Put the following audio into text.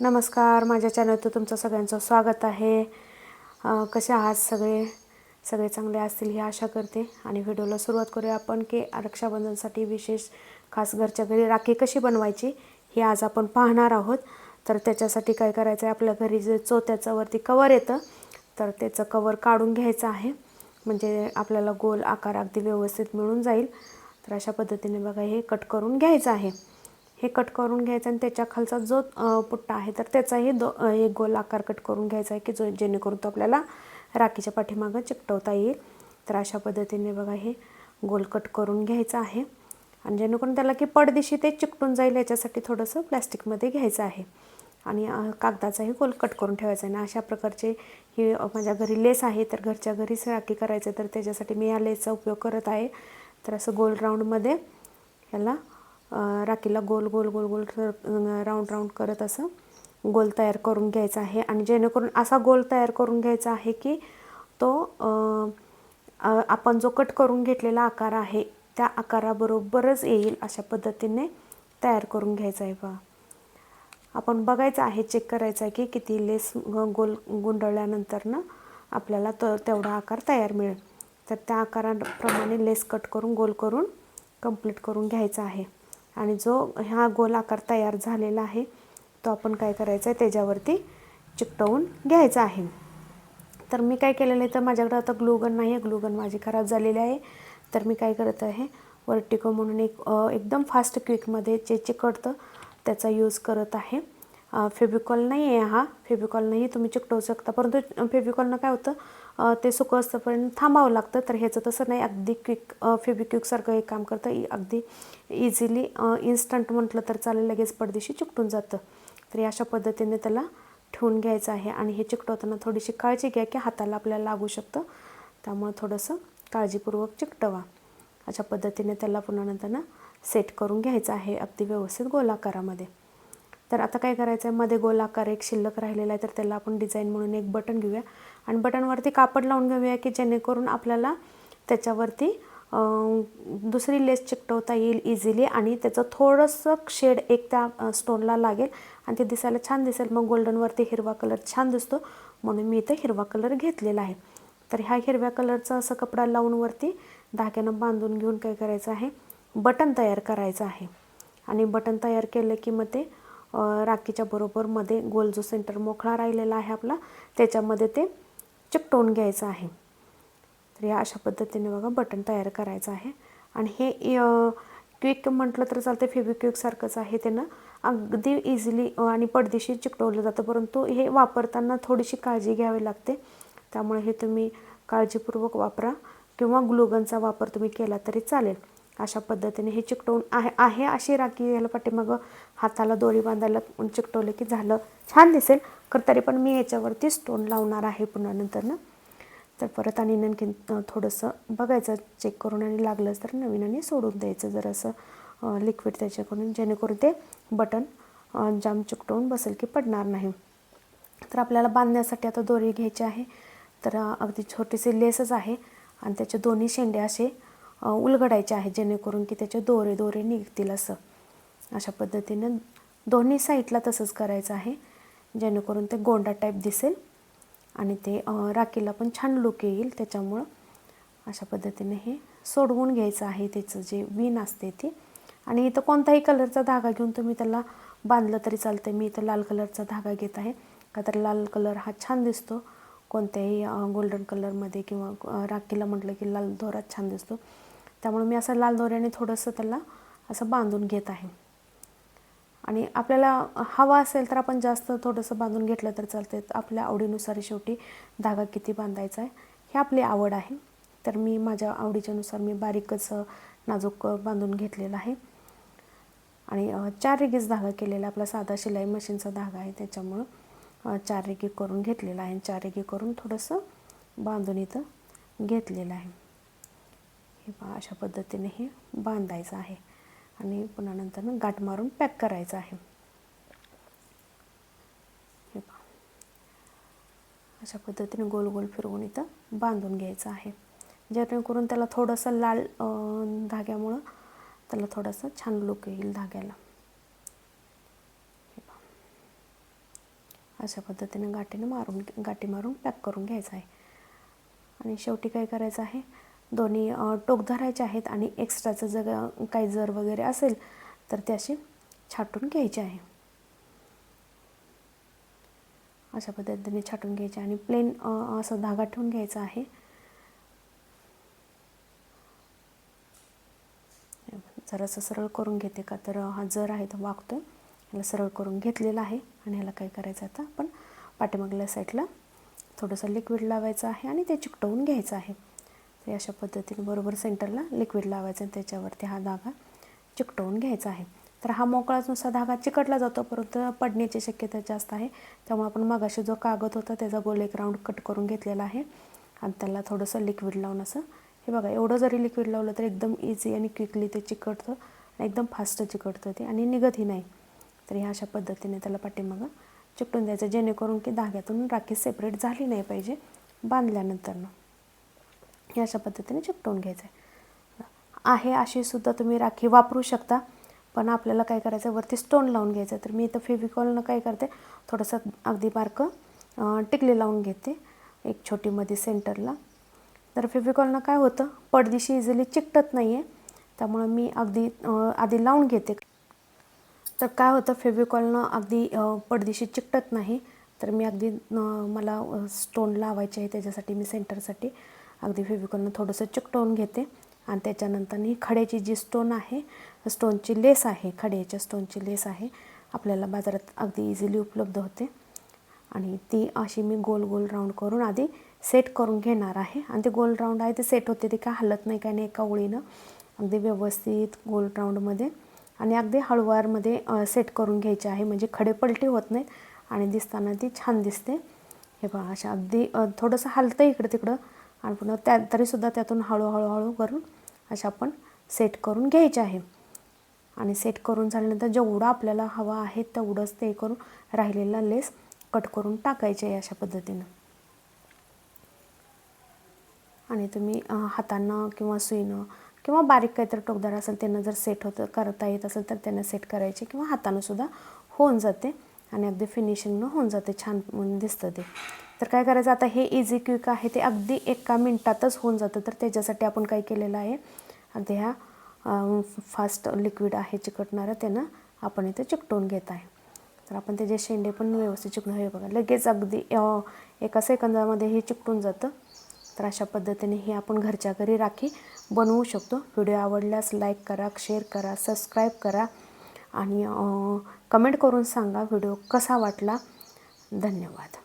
नमस्कार माझ्या चॅनलचं तुमचं सगळ्यांचं स्वागत आहे. कसे आहात सगळे? सगळे चांगले असतील ही आशा करते. आणि व्हिडिओला सुरुवात करूया आपण की रक्षाबंधनसाठी विशेष खास घरच्या घरी राखी कशी बनवायची हे आज आपण पाहणार आहोत. तर त्याच्यासाठी काय करायचं आहे आपल्या घरी जे चोत्याचं वरती कवर येतं तर त्याचं कवर काढून घ्यायचं आहे. म्हणजे आपल्याला गोल आकार अगदी व्यवस्थित मिळून जाईल. तर अशा पद्धतीने बघा हे कट करून घ्यायचं आहे. हे कट करून घ्यायचं आणि त्याच्या खालचा जो पुट्टा आहे तर त्याचाही दो एक गोल आकार कट करून घ्यायचा आहे की जो जेणेकरून तो आपल्याला राखीच्या पाठीमागं चिकटवता येईल. तर अशा पद्धतीने बघा हे गोल कट करून घ्यायचं आहे. आणि जेणेकरून त्याला की पडदिशी ते चिकटून जाईल याच्यासाठी थोडंसं प्लॅस्टिकमध्ये घ्यायचं आहे. आणि कागदाचाही गोल कट करून ठेवायचा आहे. ना अशा प्रकारचे ही माझ्या घरी लेस आहे तर घरच्या घरीच राखी करायचं तर त्याच्यासाठी मी या लेसचा उपयोग करत आहे. तर असं गोल राऊंडमध्ये याला राखीला गोल गोल गोल गोल राऊंड राऊंड करत असं गोल तयार करून घ्यायचा आहे. आणि जेणेकरून असा गोल तयार करून घ्यायचा आहे की तो आपण जो कट करून घेतलेला आकार आहे त्या आकाराबरोबरच येईल अशा पद्धतीने तयार करून घ्यायचा आहे बा. आपण बघायचं आहे चेक करायचं आहे की किती लेस गोल गुंडळल्यानंतरनं आपल्याला तो तेवढा आकार तयार मिळेल. तर त्या आकाराप्रमाणे लेस कट करून गोल करून कंप्लीट करून घ्यायचा आहे. आणि जो हा गोल आकार तयार झालेला आहे तो आपण काय करायचा आहे त्याच्यावरती चिकटवून घ्यायचा आहे. तर मी काय केलेलं आहे तर माझ्याकडे आता ग्लूगन नाही आहे ग्लूगन माझी खराब झालेली आहे. तर मी काय करत आहे वर्टिको म्हणून एक एकदम फास्ट क्विकमध्ये जे चिकटतं त्याचा यूज करत आहे. फेबिकॉल नाही आहे हा. फेबिकॉलनंही तुम्ही चिकटवू शकता. परंतु फेबिकॉलनं काय होतं ते सुकं असतंपर्यंत थांबावं लागतं. तर ह्याचं तसं नाही. अगदी क्विक फेबिक्विकसारखं हे काम करतं. अगदी इझिली इन्स्टंट म्हटलं तर चालेल लगेच पडदेशी चिकटून जातं. तर अशा पद्धतीने त्याला ठेवून घ्यायचं आहे आणि हे चिकटवताना थोडीशी काळजी घ्या की हाताला आपल्याला लागू शकतं. त्यामुळे थोडंसं काळजीपूर्वक चिकटवा. अशा पद्धतीने त्याला पुन्हा नंतर सेट करून घ्यायचं आहे. अगदी व्यवस्थित गोलाकारामध्ये. तर आता काय करायचं आहे मध्ये गोलाकार एक शिल्लक राहिलेला आहे तर त्याला आपण डिझाईन म्हणून एक बटन घेऊया. आणि बटनवरती कापड लावून घेऊया की जेणेकरून आपल्याला त्याच्यावरती दुसरी लेस चिकटवता येईल इझिली आणि त्याचं थोडंसं शेड एक त्या स्टोनला लागेल आणि ते दिसायला छान दिसेल. मग गोल्डनवरती हिरवा कलर छान दिसतो. म्हणून मी इथं हिरवा कलर घेतलेला आहे. तर ह्या हिरव्या कलरचा असं कपडा लावून वरती धाग्यानं बांधून घेऊन काय करायचं आहे? बटन तयार करायचं आहे. आणि बटन तयार केलं की मग ते राखीच्या बरोबरमध्ये गोल जो सेंटर मोकळा राहिलेला आहे आपला त्याच्यामध्ये ते चिकटवून घ्यायचं आहे. तर या अशा पद्धतीने बघा बटन तयार करायचं आहे. आणि हे क्विक म्हटलं तर चालतं फेबिक्विकसारखंच आहे त्यानं अगदी इझिली आणि पडदेशी चिकटवलं जातं परंतु हे वापरताना थोडीशी काळजी घ्यावी लागते. त्यामुळे हे तुम्ही काळजीपूर्वक वापरा किंवा ग्लुगनचा वापर तुम्ही केला तरी चालेल. अशा पद्धतीने हे चिकटवून आहे आहे अशी राखी याला पाठीमागं हाताला दोरी बांधायला चिकटवलं की झालं छान दिसेल. तर तरी पण मी याच्यावरती स्टोन लावणार आहे पुन्हा नंतर ना. तर परत आणि आणखीन थोडंसं बघायचं चेक करून आणि लागलंच तर नवीन सोडून द्यायचं जरासं लिक्विड त्याच्याकडून जेणेकरून ते बटन जाम चिकटवून बसेल की पडणार नाही. तर आपल्याला बांधण्यासाठी आता दोरी घ्यायची आहे. तर अगदी छोटीशी लेसच आहे आणि त्याचे दोन्ही शेंडे असे उलगडायचे आहे जेणेकरून की त्याचे दोरे दोरे निघतील असं. अशा पद्धतीनं दोन्ही साईडला तसंच करायचं आहे जेणेकरून ते गोंडा टाईप दिसेल आणि ते राखीला पण छान लुक येईल त्याच्यामुळं. अशा पद्धतीने हे सोडवून घ्यायचं आहे त्याचं जे विण असते ते. आणि इथं कोणताही कलरचा धागा घेऊन तुम्ही त्याला बांधलं तरी चालतं मी इथं लाल कलरचा धागा घेत आहे. का तर लाल कलर हा छान दिसतो. कोणत्याही गोल्डन कलरमध्ये किंवा राखीला म्हटलं की लाल दोरात छान दिसतो. त्यामुळे मी असं लाल दोऱ्याने थोडंसं त्याला असं बांधून घेत आहे. आणि आपल्याला हवा असेल तर आपण जास्त थोडंसं बांधून घेतलं तर चालते आपल्या आवडीनुसार शेवटी धागा किती बांधायचा आहे ही आपली आवड आहे. तर मी माझ्या आवडीच्यानुसार मी बारीकच नाजूक बांधून घेतलेला आहे. आणि चार रेगीच धागा केलेला आपला साधा शिलाई मशीनचा धागा आहे. त्याच्यामुळं चार रेगी करून घेतलेला आहे चार रेगी करून थोडंसं बांधून इथं घेतलेलं आहे. पहा अशा पद्धतीने हे बांधायचं आहे. आणि पुन्हा नंतर गाठ मारून पॅक करायचं आहे. हे पहा. अशा पद्धतीने गोल गोल फिरवून इथं बांधून घ्यायचं आहे. जेणेकरून त्याला थोडंसं लाल धाग्यामुळं त्याला थोडंसं छान लुक येईल धाग्याला. हे अशा पद्धतीने गाठीने मारून गाठी मारून पॅक करून घ्यायचं आहे. आणि शेवटी काय करायचं आहे? दोन्ही टोक धरायचे आहेत आणि एक्स्ट्राचं जर काही जर वगैरे असेल तर ते असे छाटून घ्यायचे आहे. अशा पद्धतीने छाटून घ्यायचे आणि प्लेन असं धागा ठेवून घ्यायचा आहे. जरासं सरळ करून घेते का तर हा जर आहे तो वागतो याला सरळ करून घेतलेला आहे आणि ह्याला काय करायचं आता आपण पाठीमागल्या साईडला थोडंसं लिक्विड लावायचं आहे आणि ते चिकटवून घ्यायचं आहे. तर अशा पद्धतीने बरोबर सेंटरला लिक्विड लावायचं आणि त्याच्यावरती हा धागा चिकटवून घ्यायचा आहे. तर हा मोकळाच नुसता धागा चिकटला जातो परंतु पडण्याची शक्यता जास्त आहे. त्यामुळे आपण मगाशी जो कागद होता त्याचा गोल एक राऊंड कट करून घेतलेला आहे. आणि त्याला थोडंसं लिक्विड लावून असं हे बघा एवढं जरी लिक्विड लावलं तर एकदम इझी आणि क्विकली ते चिकटतं आणि एकदम फास्ट चिकटतं ते आणि निघतही नाही. तर ह्या अशा पद्धतीने त्याला पाठीमागं चिकटून द्यायचं जेणेकरून की धाग्यातून राखी सेपरेट झाली नाही पाहिजे बांधल्यानंतरनं. अशा पद्धतीने चिकटवून घ्यायचं आहे आहे अशी सुद्धा तुम्ही राखी वापरू शकता पण आपल्याला काय करायचं आहे वरती स्टोन लावून घ्यायचं तर मी इथं फेविकॉलनं काय करते थोडंसं अगदी बारकं टिकली लावून घेते एक छोटी मध्ये सेंटरला. तर फेविकॉलनं काय होतं पडदिशी इझिली चिकटत नाही आहे त्यामुळं मी अगदी आधी लावून घेते. तर काय होतं फेविकॉलनं अगदी पडदिशी चिकटत नाही तर मी अगदी मला स्टोन लावायचे आहे त्याच्यासाठी मी सेंटरसाठी अगदी फेविकॉलनं थोडंसं चिकटवून घेते. आणि त्याच्यानंतर ही खड्याची जी स्टोन आहे स्टोनची लेस आहे खड्याच्या स्टोनची लेस आहे आपल्याला बाजारात अगदी इझिली उपलब्ध होते. आणि ती अशी मी गोल गोल राऊंड करून आधी सेट करून घेणार आहे. आणि ते गोल राऊंड आहे ते सेट होते ते काय हलत नाही काय नाही एका ओळीनं अगदी व्यवस्थित गोल राऊंडमध्ये आणि अगदी हळुवारमध्ये सेट करून घ्यायचे आहे. म्हणजे खडे पलटी होत नाहीत. आणि दिसताना ती छान दिसते. हे बघा अशा अगदी थोडंसं हलतं इकडं तिकडं. आणि पुन्हा त्या तरीसुद्धा त्यातून हळूहळूहळू करून अशा आपण सेट करून घ्यायचे आहे. आणि सेट करून झाल्यानंतर जेवढं आपल्याला हवा आहे तेवढंच ते करून राहिलेला लेस कट करून टाकायचे आहे अशा पद्धतीनं. आणि तुम्ही हातानं किंवा सुईनं किंवा बारीक काहीतरी टोकदार असेल त्यांना जर सेट होतं करता येत असेल तर त्यांना सेट करायचे किंवा हातानंसुद्धा होऊन जाते आणि अगदी फिनिशिंगनं होऊन जाते छान म्हणून दिसतं ते. तर काय करायचं? आता हे इझी क्विक आहे. ते अगदी एका मिनटातच होऊन जातं. तर त्याच्यासाठी आपण काय केलेलं आहे? अगदी ह्या फास्ट लिक्विड आहे चिकटणारं. त्यानं आपण इथे चिकटवून घेत आहे. तर आपण त्याचे शेंडे पण व्यवस्थित चिकणं हे बघा. लगेच अगदी एका सेकंदामध्ये हे चिकटून जातं. तर अशा पद्धतीने ही आपण घरच्या घरी राखी बनवू शकतो. व्हिडिओ आवडल्यास लाईक करा शेअर करा सबस्क्राईब करा आणि कमेंट करून सांगा व्हिडिओ कसा वाटला. धन्यवाद.